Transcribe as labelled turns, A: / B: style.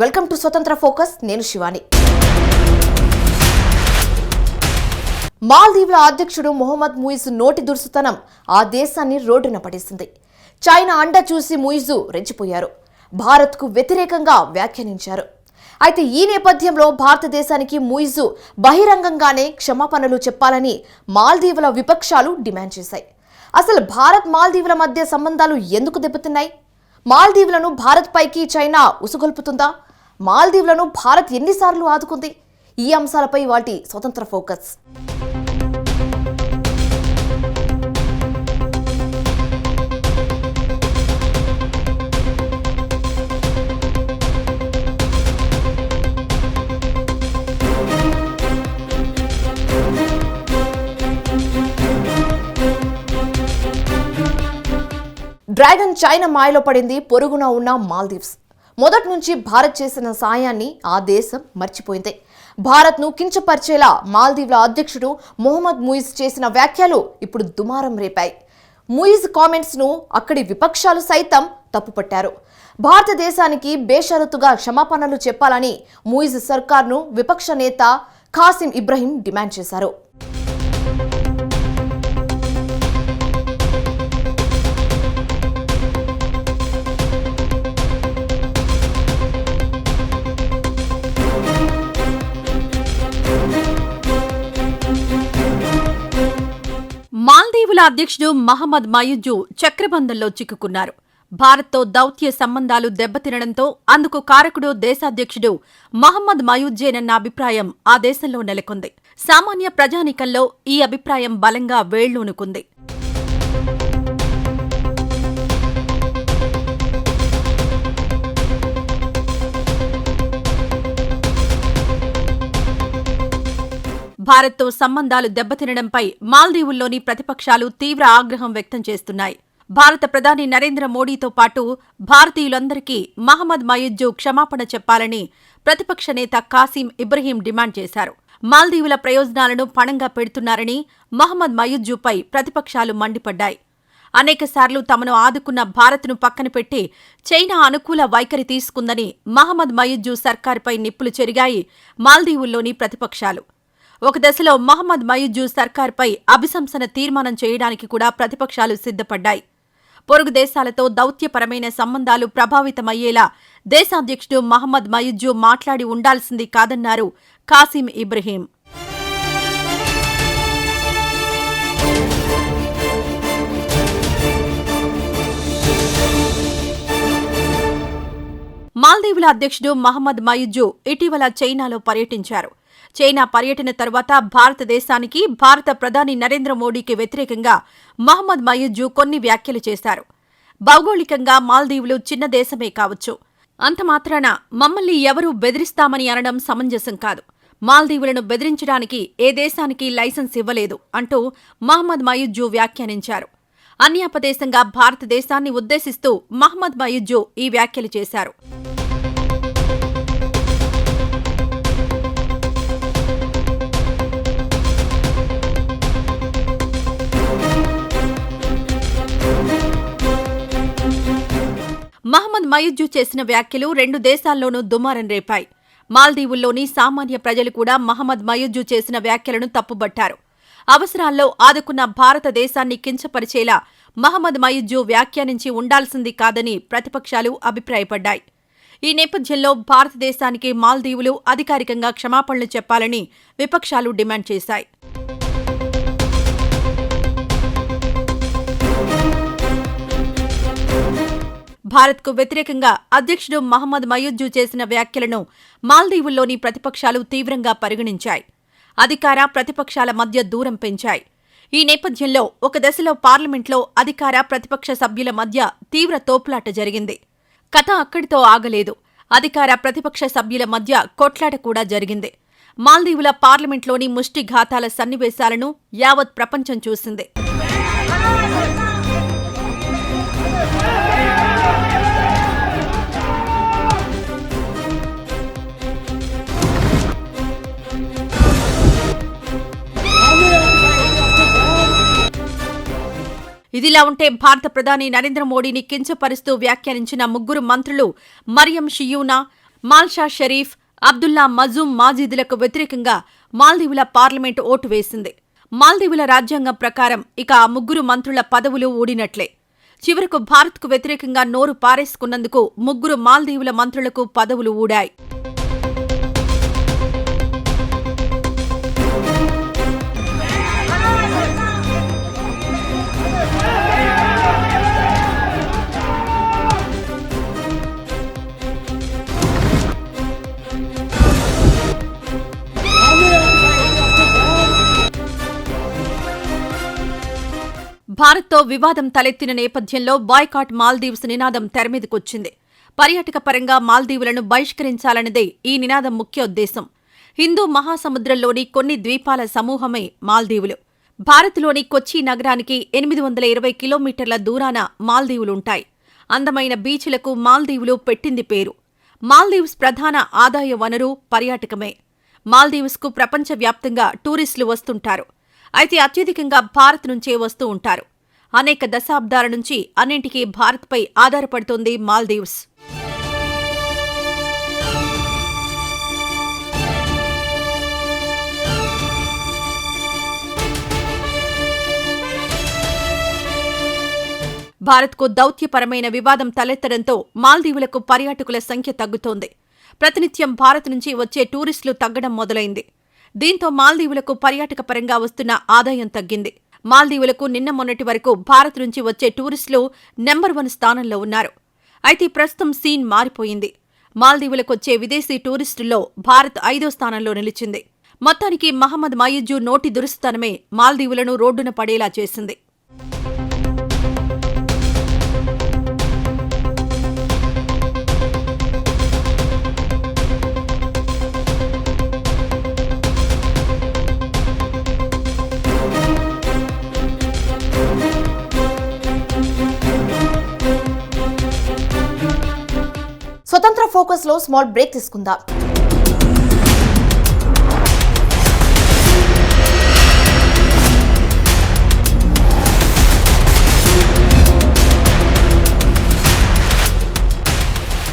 A: Welcome to స్వతంత్ర focus నేను శివాని. మాల్దీవుల అధ్యక్షుడు మొహమ్మద్ ముయిజ్ నోటి దురుసుతనం ఆ దేశాన్ని రోడ్డున పడేసింది. చైనా అండ చూసి ముయిజు రెచ్చిపోయారు. భారత్కు వ్యతిరేకంగా వ్యాఖ్యానించారు. అయితే ఈ నేపథ్యంలో భారతదేశానికి ముయిజు బహిరంగంగానే క్షమాపణలు చెప్పాలని మాల్దీవుల విపక్షాలు డిమాండ్ చేశాయి. అసలు భారత్ మాల్దీవుల మధ్య సంబంధాలు ఎందుకు దెబ్బతిన్నాయి? మాల్దీవులను భారత్ పైకి చైనా ఉసుగొల్పుతుందా? మాల్దీవులను భారత్ ఎన్నిసార్లు ఆదుకుంది? ఈ అంశాలపై వాటి స్వతంత్ర ఫోకస్. డ్రాగన్ చైనా మాయలో పడింది పొరుగున ఉన్న మాల్దీవ్స్. మొదటి నుంచి భారత్ చేసిన సాయాన్ని ఆ దేశం మర్చిపోయింది. భారత్ను కించపరిచేలా మాల్దీవ్ల అధ్యక్షుడు మొహమ్మద్ ముయిజ్ చేసిన వ్యాఖ్యలు ఇప్పుడు దుమారం రేపాయి. ముయిజ్ కామెంట్స్ను అక్కడి విపక్షాలు సైతం తప్పుపట్టారు. భారతదేశానికి బేషరతుగా క్షమాపణలు చెప్పాలని ముయిజ్ సర్కార్ను విపక్ష నేత ఖాసిం ఇబ్రహీం డిమాండ్ చేశారు.
B: మాల్దీవుల అధ్యక్షుడు మహమ్మద్ మయుజు చక్రబంధంలో చిక్కుకున్నారు. భారత్తో దౌత్య సంబంధాలు దెబ్బతినడంతో అందుకు కారకుడు దేశాధ్యక్షుడు మహమ్మద్ మయూజ్జేనన్న అభిప్రాయం ఆ దేశంలో నెలకొంది. సామాన్య ప్రజానీకంలో ఈ అభిప్రాయం బలంగా వేళ్ళూనుకుంది. భారత్తో సంబంధాలు దెబ్బతినడంపై మాల్దీవుల్లోని ప్రతిపక్షాలు తీవ్ర ఆగ్రహం వ్యక్తం చేస్తున్నాయి. భారత ప్రధాని నరేంద్ర మోడీతో పాటు భారతీయులందరికీ మహమ్మద్ మయుజ్జు క్షమాపణ చెప్పాలని ప్రతిపక్ష నేత కాసిం ఇబ్రహీం డిమాండ్ చేశారు. మాల్దీవుల ప్రయోజనాలను పణంగా పెడుతున్నారని మహమ్మద్ మయుజ్జుపై ప్రతిపక్షాలు మండిపడ్డాయి. అనేకసార్లు తమను ఆదుకున్న భారత్ను పక్కన పెట్టి చైనా అనుకూల వైఖరి తీసుకుందని మహమ్మద్ మయుజ్జు సర్కారుపై నిప్పులు చెరిగాయి మాల్దీవుల్లోని ప్రతిపక్షాలు. ఒక దశలో మహమ్మద్ మయుజ్జు సర్కార్పై అభిశంసన తీర్మానం చేయడానికి కూడా ప్రతిపక్షాలు సిద్ధపడ్డాయి. పొరుగు దేశాలతో దౌత్యపరమైన సంబంధాలు ప్రభావితమయ్యేలా దేశాధ్యక్షుడు మహమ్మద్ మయుజ్జు మాట్లాడి ఉండాల్సింది కాదన్నారు కాసిం ఇబ్రహీం. మాల్దీవుల అధ్యక్షుడు మహమ్మద్ మయుజ్జు ఇటీవల చైనాలో పర్యటించారు. చైనా పర్యటన తర్వాత భారతదేశానికి భారత ప్రధాని నరేంద్ర మోడీకి వ్యతిరేకంగా మహమ్మద్ మయూజు కొన్ని వ్యాఖ్యలు చేశారు. భౌగోళికంగా మాల్దీవులు చిన్న దేశమే కావచ్చు. అంత మాత్రాన మమ్మల్ని ఎవరూ బెదిరిస్తామని అనడం సమంజసం కాదు. మాల్దీవులను బెదిరించడానికి ఏ దేశానికి లైసెన్స్ ఇవ్వలేదు అంటూ మహమ్మద్ మయూజు వ్యాఖ్యానించారు. అన్యాపదేశంగా భారతదేశాన్ని ఉద్దేశిస్తూ మహమ్మద్ మయూజు ఈ వ్యాఖ్యలు చేశారు. మయుజ్జు చేసిన వ్యాఖ్యలు రెండు దేశాల్లోనూ దుమారం రేపాయి. మాల్దీవుల్లోని సామాన్య ప్రజలు కూడా మహమ్మద్ మయుజ్జు చేసిన వ్యాఖ్యలను తప్పుబట్టారు. అవసరాల్లో ఆదుకున్న భారతదేశాన్ని కించపరిచేలా మహమ్మద్ మయుజ్జు వ్యాఖ్యానించి ఉండాల్సింది కాదని ప్రతిపక్షాలు అభిప్రాయపడ్డాయి. ఈ నేపథ్యంలో భారతదేశానికి మాల్దీవులు అధికారికంగా క్షమాపణలు చెప్పాలని విపక్షాలు డిమాండ్ చేశాయి. భారత్కు వ్యతిరేకంగా అధ్యక్షుడు మహమ్మద్ మయుజ్జు చేసిన వ్యాఖ్యలను మాల్దీవుల్లోని ప్రతిపక్షాలు తీవ్రంగా పరిగణించాయి. అధికార ప్రతిపక్షాల మధ్య దూరం పెంచాయి. ఈ నేపథ్యంలో ఒక దశలో పార్లమెంట్లో అధికార ప్రతిపక్ష సభ్యుల మధ్య తీవ్ర తోపులాట జరిగింది. కథ అక్కడితో ఆగలేదు. అధికార ప్రతిపక్ష సభ్యుల మధ్య కొట్లాట కూడా జరిగింది. మాల్దీవుల పార్లమెంట్లోని ముష్టిఘాతాల సన్నివేశాలను యావత్ ప్రపంచం చూసింది. ఇదిలా ఉంటే భారత ప్రధాని నరేంద్ర మోడీని కించపరుస్తూ వ్యాఖ్యానించిన ముగ్గురు మంత్రులు మరియం షియూనా మాల్షా షరీఫ్ అబ్దుల్లా మజూమ్ మాజీదులకు వ్యతిరేకంగా మాల్దీవుల పార్లమెంటు ఓటు వేసింది. మాల్దీవుల రాజ్యాంగం ప్రకారం ఇక ఆ ముగ్గురు మంత్రుల పదవులు ఊడినట్లే. చివరకు భారత్కు వ్యతిరేకంగా నోరు పారేసుకున్నందుకు ముగ్గురు మాల్దీవుల మంత్రులకు పదవులు ఊడాయి. భారత్తో వివాదం తలెత్తిన నేపథ్యంలో బాయ్కాట్ మాల్దీవ్స్ నినాదం తెరమీదకొచ్చింది పర్యాటక పరంగా మాల్దీవులను బహిష్కరించాలన్నదే ఈ నినాదం ముఖ్య ఉద్దేశం. హిందూ మహాసముద్రంలోని కొన్ని ద్వీపాల సమూహమే మాల్దీవులు. భారత్లోని కొచ్చి నగరానికి ఎనిమిది వందల ఇరవై కిలోమీటర్ల దూరాన మాల్దీవులుంటాయి. అందమైన బీచ్లకు మాల్దీవులు పెట్టింది పేరు. మాల్దీవ్స్ ప్రధాన ఆదాయ వనరు పర్యాటకమే. మాల్దీవ్స్కు ప్రపంచవ్యాప్తంగా టూరిస్టులు వస్తుంటారు. అయితే అత్యధికంగా భారత్ నుంచే వస్తూ ఉంటారు. అనేక దశాబ్దాల నుంచి అన్నింటికీ భారత్పై ఆధారపడుతోంది మాల్దీవ్స్. భారత్కు దౌత్యపరమైన వివాదం తలెత్తడంతో మాల్దీవులకు పర్యాటకుల సంఖ్య తగ్గుతోంది. ప్రతినిత్యం భారత్ నుంచి వచ్చే టూరిస్టులు తగ్గడం మొదలైంది. దీంతో మాల్దీవులకు పర్యాటక పరంగా వస్తున్న ఆదాయం తగ్గింది. మాల్దీవులకు నిన్న మొన్నటి వరకు భారత్ నుంచి వచ్చే టూరిస్టులు నెంబర్ వన్ స్థానంలో ఉన్నారు. అయితే ప్రస్తుతం సీన్ మారిపోయింది. మాల్దీవులకొచ్చే విదేశీ టూరిస్టుల్లో భారత్ ఐదో స్థానంలో నిలిచింది. మొత్తానికి మహమ్మద్ మయజ్జు నోటి దురుస్తనమే మాల్దీవులను రోడ్డున పడేలా చేసింది.
A: ఫోకస్లో స్మాల్ బ్రేక్ తీసుకుందాం.